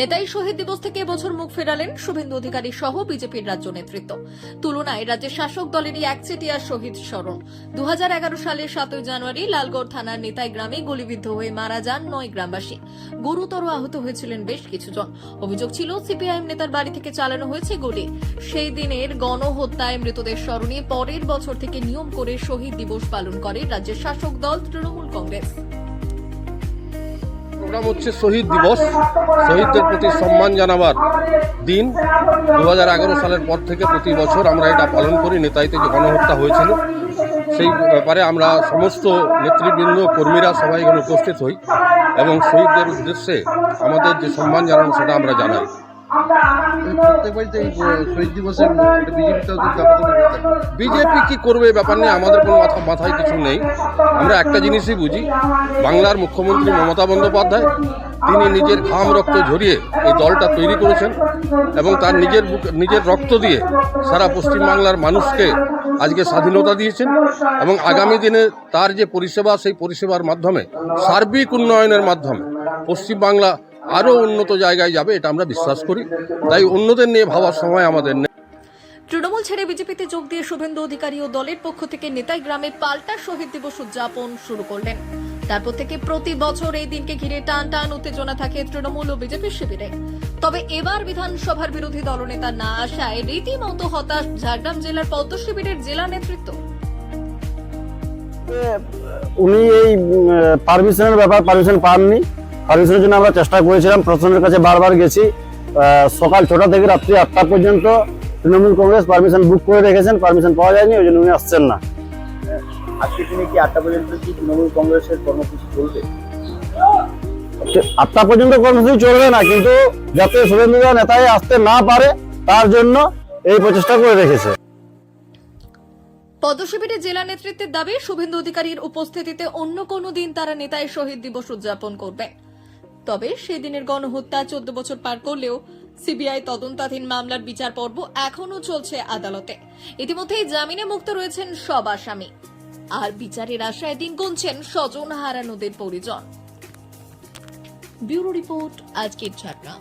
নেতাই শহীদ দিবস থেকে এবছর মুখ ফেরালেন শুভেন্দু অধিকারী সহ বিজেপির রাজ্য নেতৃত্ব। তুলনায় রাজ্যের শাসক দলেরই একচেটিয়া শহীদ স্মরণ। দুই হাজার এগারো সালের সাতই জানুয়ারি লালগড় থানার নেতাই গ্রামে গুলিবিদ্ধ হয়ে মারা যান নয় গ্রামবাসী। গুরুতর আহত হয়েছিলেন বেশ কিছুজন। অভিযোগ ছিল, সিপিআইএম নেতার বাড়ি থেকে চালানো হয়েছে গুলি। সেই দিনের গণহত্যায় মৃতদের স্মরণে পরের বছর থেকে নিয়ম করে শহীদ দিবস পালন করে রাজ্যের শাসক দল তৃণমূল কংগ্রেস। প্রোগ্রাম হচ্ছে শহীদ দিবস। শহীদদের প্রতি সম্মান জানাবার দিন দু হাজার এগারো সালের পর থেকে প্রতি বছর আমরা এটা পালন করি। নেতাইতে যে গণহত্যা হয়েছিল, সেই ব্যাপারে আমরা সমস্ত নেতৃবৃন্দ, কর্মীরা সবাই এখানে উপস্থিত হই এবং শহীদদের উদ্দেশ্যে আমাদের যে সম্মান জানানো সেটা আমরা জানাই। শহীদ। বিজেপি কি করবে ব্যাপার নিয়ে আমাদের কোনো মাথা মাথায় কিছু নেই। আমরা একটা জিনিসই বুঝি বাংলার মুখ্যমন্ত্রী মমতা বন্দ্যোপাধ্যায় তিনি নিজের ঘাম রক্ত ঝরিয়ে এই দলটা তৈরি করেছেন এবং তার নিজের নিজের রক্ত দিয়ে সারা পশ্চিমবাংলার মানুষকে আজকে স্বাধীনতা দিয়েছেন এবং আগামী দিনে তার যে পরিষেবা সেই পরিষেবার মাধ্যমে সার্বিক উন্নয়নের মাধ্যমে পশ্চিমবাংলা আরও উন্নত জায়গায় যাবে এটা আমরা বিশ্বাস করি। তাই অন্যদের নিয়ে ভাবার সময় আমাদের নেই। তৃণমূল ছেড়ে বিজেপিতে যোগ দিয়ে শুভেন্দু অধিকারী ও দলের পক্ষ থেকে নেতাই গ্রামে পাল্টা শহীদ দিবস উদযাপন শুরু করলেন। তারপর থেকে প্রতি বছর এই দিনকে ঘিরে টান টান উত্তেজনা থাকে তৃণমূল ও বিজেপির শিবিরে। তবে এবার বিধানসভার বিরোধী দলনেতা না আসায় রীতিমতো হতাশ ঝাড়গ্রাম জেলার পদ্ম শিবিরের জেলা নেতৃত্ব। উনি এই পারমিশনের ব্যাপার পারমিশন পাননি। পারমিশনের জন্য আমরা চেষ্টা করেছিলাম প্রশাসনের কাছে বারবার গেছি। আহ, সকাল ছটা থেকে রাত্রি আটটা পর্যন্ত তৃণমূল কংগ্রেস পারমিশন বুক করে রেখেছেন পারমিশন পাওয়া যায়নি ওই জন্য উনি আসছেন না। আজকে দিনে কি আটটা পর্যন্ত কি তৃণমূল কংগ্রেসের কর্মসূচি চলবে? আটটা পর্যন্ত কর্মসূচি চলবে না কিন্তু যাতে শুভেন্দুদা নেতায় আসতে না পারে তার জন্য এই প্রচেষ্টা করে রেখেছে। পদ্ম শিবিরের জেলা নেতৃত্বের দাবি শুভেন্দু অধিকারীর উপস্থিতিতে অন্য কোনো দিন তারা নেতাই শহীদ দিবস উদযাপন করবে। তবে সেই দিনের গণহত্যা চোদ্দ বছর পার করলেও সিবিআই তদন্তাধীন মামলার বিচার পর্ব এখনও চলছে আদালতে। ইতিমধ্যেই জামিনে মুক্ত রয়েছেন সব আসামি। আর বিচারের আশায় দিন গুনছেন স্বজন হারানোদের পরিজন। ব্যুরো রিপোর্ট আজকের ঝাড়গ্রাম